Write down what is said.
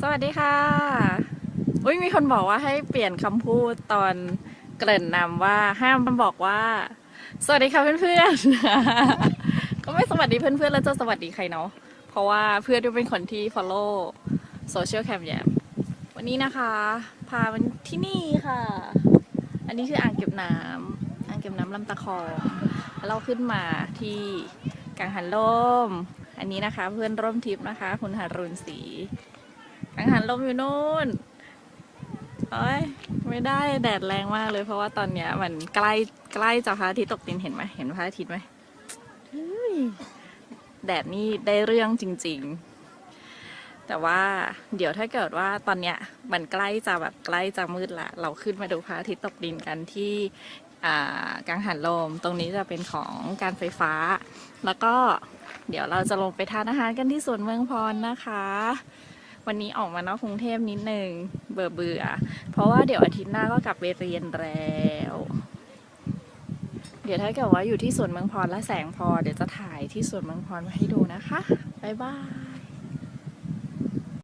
สวัสดีค่ะ อุ้ยมีคนบอกว่าให้เปลี่ยนคำพูดตอนเกริ่นนำว่าห้ามบอกว่า สวัสดีค่ะเพื่อนๆ ก็ไม่สวัสดีเพื่อนๆแล้วจะสวัสดีใครเนาะ เพราะว่าเพื่อนก็เป็นคนที่ follow social cam แยมวันนี้นะคะ พามันที่นี่ค่ะ อันนี้คืออ่างเก็บน้ำอ่างเก็บน้ำลำตะคองแล้วเราขึ้นมาที่กังหันลมอันนี้นะคะเพื่อนร่วมทริปนะคะ คุณหารุณศรี กังหันลมอยู่นู่นโอ้ยไม่ได้แดดแรงมากเลย เพราะว่าตอนเนี้ยมันใกล้ใกล้จะพระอาทิตย์ตกดินเห็นไหมเห็นพระอาทิตย์ไหมแดดนี่ได้เรื่องจริง ๆ แต่ว่าเดี๋ยวถ้าเกิดว่าตอนเนี้ยมันใกล้จะแบบใกล้จะมืดละ เราขึ้นมาดูพระอาทิตย์ตกดินกันที่กังหันลมตรงนี้จะเป็นของการไฟฟ้า แล้วก็เดี๋ยวเราจะลงไปทานอาหารกันที่สวนเมืองพรนะคะ วันนี้ออกมานอกกรุงเทพนิดนึงเบื่อเบื่อ เพราะว่าเดี๋ยวอาทิตย์หน้าก็กลับไปเรียนแล้ว เดี๋ยวถ้าเกิดว่าอยู่ที่สวนเมืองพรและแสงพอ เดี๋ยวจะถ่ายที่สวนเมืองพรมาให้ดูนะคะ บ๊ายบาย